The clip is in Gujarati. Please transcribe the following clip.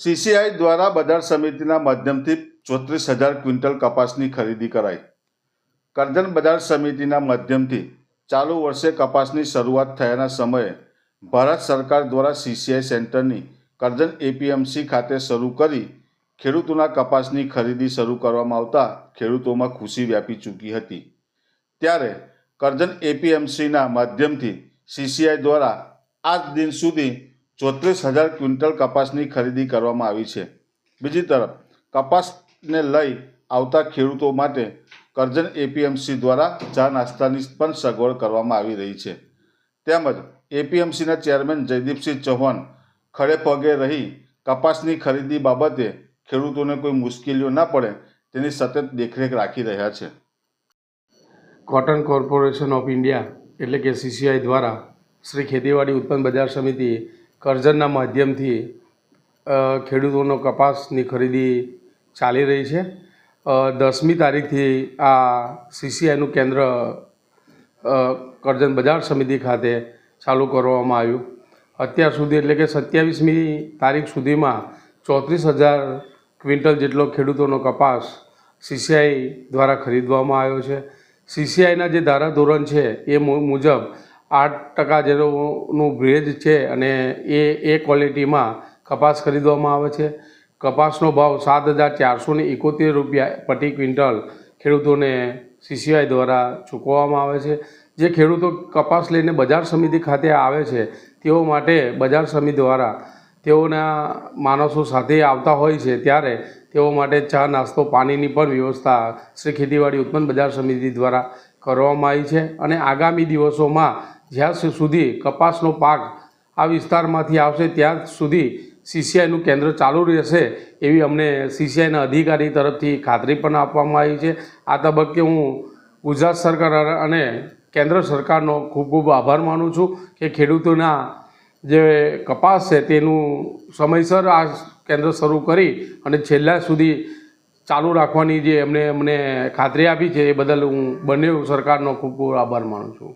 સીસીઆઈ દ્વારા બજાર સમિતિના માધ્યમથી ચોત્રીસ હજાર ક્વિન્ટલ કપાસની ખરીદી કરાઈ. કરજણ બજાર સમિતિના માધ્યમથી ચાલુ વર્ષે કપાસની શરૂઆત થયાના સમયે ભારત સરકાર દ્વારા સીસીઆઈ સેન્ટરની કરજણ એપીએમસી ખાતે શરૂ કરી ખેડૂતોના કપાસની ખરીદી શરૂ કરવામાં આવતા ખેડૂતોમાં ખુશી વ્યાપી ચૂકી હતી. ત્યારે કરજણ એપીએમસીના માધ્યમથી સીસીઆઈ દ્વારા આજ દિન સુધી ચોત્રીસ હજાર ક્વિન્ટલ કપાસની ખરીદી કરવામાં આવી છે. બીજી તરફ, કપાસને લઈ આવતા ખેડૂતો માટે કરજણ એપીએમસી દ્વારા ચા નાસ્તાની પણ સગવડ કરવામાં આવી રહી છે. તેમજ એપીએમસીના ચેરમેન જયદીપસિંહ ચૌહાણ ખડે પગે રહી કપાસની ખરીદી બાબતે ખેડૂતોને કોઈ મુશ્કેલીઓ ના પડે તેની સતત દેખરેખ રાખી રહ્યા છે. કોટન કોર્પોરેશન ઓફ ઇન્ડિયા એટલે કે સીસીઆઈ દ્વારા શ્રી ખેતીવાડી ઉત્પન્ન બજાર સમિતિ કરજણના માધ્યમથી ખેડૂતોનો કપાસની ખરીદી ચાલી રહી છે. દસમી તારીખથી આ સીસીઆઈનું કેન્દ્ર કરજણ બજાર સમિતિ ખાતે ચાલુ કરવામાં આવ્યું. અત્યાર સુધી એટલે કે સત્યાવીસમી તારીખ સુધીમાં ચોત્રીસ હજાર ક્વિન્ટલ જેટલો ખેડૂતોનો કપાસ સીસીઆઈ દ્વારા ખરીદવામાં આવ્યો છે. સીસીઆઈના જે ધારાધોરણ છે એ મુજબ આઠ ટકા જેનું ભેજ છે અને એ એ ક્વોલિટીમાં કપાસ ખરીદવામાં આવે છે. કપાસનો ભાવ સાત હજાર ચારસો ને એકોતેર રૂપિયા પ્રતિ ક્વિન્ટલ ખેડૂતોને સીસીઆઈ દ્વારા ચૂકવવામાં આવે છે. જે ખેડૂતો કપાસ લઈને બજાર સમિતિ ખાતે આવે છે, તેઓ માટે બજાર સમિતિ દ્વારા તેઓના માણસો સાથે આવતા હોય છે, ત્યારે તેઓ માટે ચા, નાસ્તો, પાણીની પણ વ્યવસ્થા શ્રી ખેતીવાડી ઉત્પન્ન બજાર સમિતિ દ્વારા કરવામાં આવી છે. અને આગામી દિવસોમાં જ્યાં સુધી કપાસનો પાક આ વિસ્તારમાંથી આવશે, ત્યાં સુધી સીસીઆઈનું કેન્દ્ર ચાલુ રહેશે એવી અમને સીસીઆઈના અધિકારી તરફથી ખાતરી પણ આપવામાં આવી છે. આ તબક્કે હું ગુજરાત સરકાર અને કેન્દ્ર સરકારનો ખૂબ ખૂબ આભાર માનું છું કે ખેડૂતોના જે કપાસ છે તેનું સમયસર આ કેન્દ્ર શરૂ કરી અને છેલ્લા સુધી ચાલુ રાખવાની જે એમને અમને ખાતરી આપી છે એ બદલ હું બંને સરકારનો ખૂબ ખૂબ આભાર માનું છું.